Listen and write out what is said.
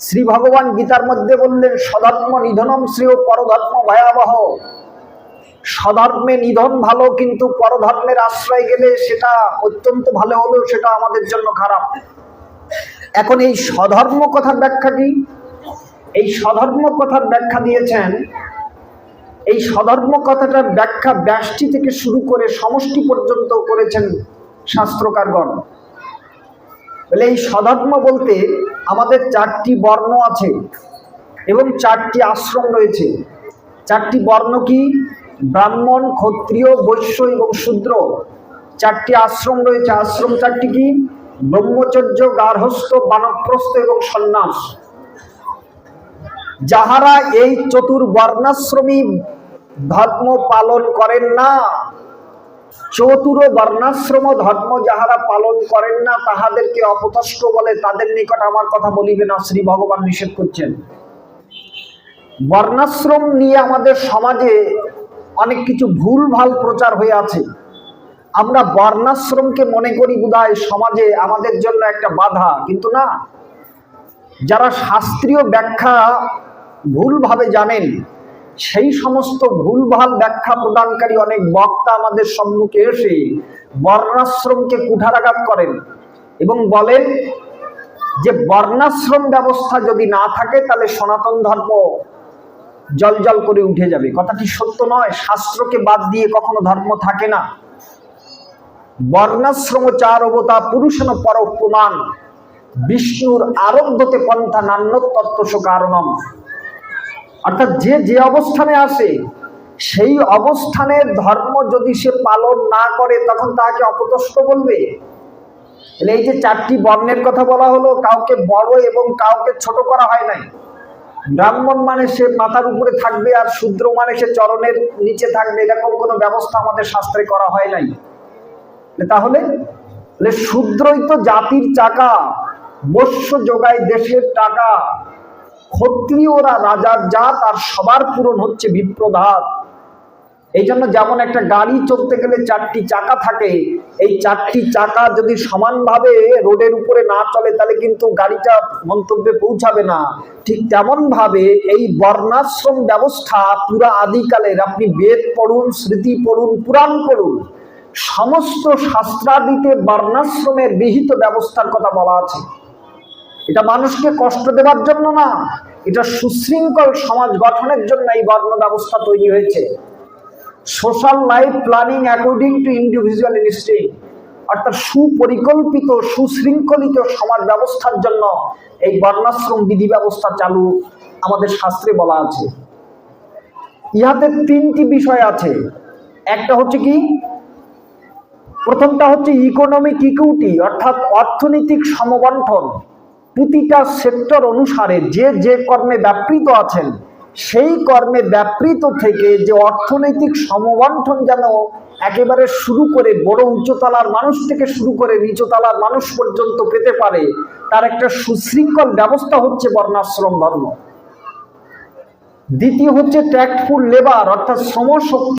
শ্রী ভগবান গীতার মধ্যে বললেন স্বধর্ম নিধনম শ্রেয় পরধর্ম ভয়াবহ। স্বধর্মে নিধন ভালো, কিন্তু পরধর্মের আশ্রয় গেলে সেটা অত্যন্ত ভালো হলেও সেটা আমাদের জন্য খারাপ। এখন এই সধর্ম কথার ব্যাখ্যা কি? এই সধর্ম কথার ব্যাখ্যা দিয়েছেন, এই সধর্ম কথাটার ব্যাখ্যা ব্যাষ্টি থেকে শুরু করে সমষ্টি পর্যন্ত করেছেন শাস্ত্রকারগণ। বলে এই স্বধর্ম বলতে আমাদের চারটি বর্ণ আছে এবং চারটি আশ্রম রয়েছে। চারটি বর্ণ কি? ব্রাহ্মণ, ক্ষত্রিয়, বৈশ্য এবং শূদ্র। চারটি আশ্রম রয়েছে। আশ্রম চারটি কি? ব্রহ্মচর্য গার্হস্থ বানপ্রস্থ এবং সন্ন্যাস। যাহারা এই চতুর্বর্ণাশ্রমী ধর্ম পালন করেন না চতুর বর্ণাশ্রম ধর্ম যাহারা পালন করেন না, তাহাদেরকে অপতষ্ট বলে তাদের নিকট আমার কথা বলিবে না, শ্রী ভগবান নিষেধ করছেন। বর্ণাশ্রম নিয়ে আমাদের সমাজে অনেক কিছু ভুল ভালো প্রচার হয়ে আছে। আমরা বর্ণাশ্রমকে মনে করি বোধহয় সমাজে আমাদের জন্য একটা বাধা, কিন্তু না। যারা শাস্ত্রীয় ব্যাখ্যা ভুলভাবে জানেন সেই সমস্ত ভুলভাল ব্যাখ্যা প্রদানকারী অনেক বক্তা আমাদের সম্মুখে এসে বর্ণাশ্রমকে কুঠারাঘাত করেন এবং বলেন যে বর্ণাশ্রম ব্যবস্থা যদি না থাকে, তাহলে সনাতন ধর্ম জল জল করে উঠে যাবে। কথাটি সত্য নয়, শাস্ত্রকে বাদ দিয়ে কখনো ধর্ম থাকে না। বর্ণাশ্রম চার অবতা পুরুষন পর প্রমাণ বিষ্ণুর আরব্ধতে পন্থা নান্যতত্ত্ব কারণম। অর্থাৎ যে যে অবস্থানে আসে, সেই অবস্থানের ধর্ম যদি সে পালন না করে, তখন তাকে অপদস্থ বলবে। এই যে চারটি বর্ণের কথা বলা হলো, কাউকে বড় এবং কাউকে ছোট করা হয় নাই। ব্রাহ্মণ মানে সে মাথার উপরে থাকবে আর শূদ্র মানে সে চরণের নিচে থাকবে, এরকম কোনো ব্যবস্থা আমাদের শাস্ত্রে করা হয় নাই। তাহলে তাহলে শূদ্রই তো জাতির চাকা বস্য যোগায় দেশের টাকা। ক্ষত্রিয়রা রাজার জাত আর সবার পূরণ হচ্ছে বিপ্রধাত এই জন্য যেমন একটা গাড়ি চলতে গেলে চারটি চাকা থাকে, এই চারটি চাকা যদি সমানভাবে রোডের উপরে না চলে, তাহলে কিন্তু গাড়িটা মন্তব্যে পৌঁছাবে না। ঠিক তেমন ভাবে এই বর্ণাশ্রম ব্যবস্থা পুরা আদিকালের, আপনি বেদ পড়ুন, স্মৃতি পড়ুন, পুরাণ পড়ুন, সমস্ত শাস্ত্রাদিতে বর্ণাশ্রমের বিহিত ব্যবস্থার কথা বলা আছে। এটা মানুষকে কষ্ট দেওয়ার জন্য না, এটা সুশৃঙ্খল সমাজ গঠনের জন্য এই বর্ণ ব্যবস্থা তৈরি হয়েছে। Social life planning according to individual instinct অর্থাৎ সুপরিকল্পিত, সুশৃঙ্খলিত সমাজ ব্যবস্থার জন্য এই বর্ণাশ্রম বিধি ব্যবস্থা চালু আমাদের শাস্ত্রে বলা আছে। ইহাতে তিনটি বিষয় আছে। একটা হচ্ছে কি? প্রথমটা হচ্ছে ইকোনমিক ইকুইটি অর্থাৎ অর্থনৈতিক সমবন্টন। প্রতিটা সেক্টর অনুসারে যে যে কর্মে ব্যাপৃত আছেন, সেই কর্মে ব্যাপৃত থেকে যে অর্থনৈতিক সমবন্টন যেন একেবারে শুরু করে বড় উচ্চতলার মানুষ থেকে শুরু করে নিচতলার মানুষ পর্যন্ত পেতে পারে, তার একটা সুশৃঙ্খল ব্যবস্থা হচ্ছে বর্ণাশ্রম ধর্ম। দ্বিতীয় হচ্ছে ট্যাক্টফুল লেবার, অর্থাৎ শ্রম শক্তি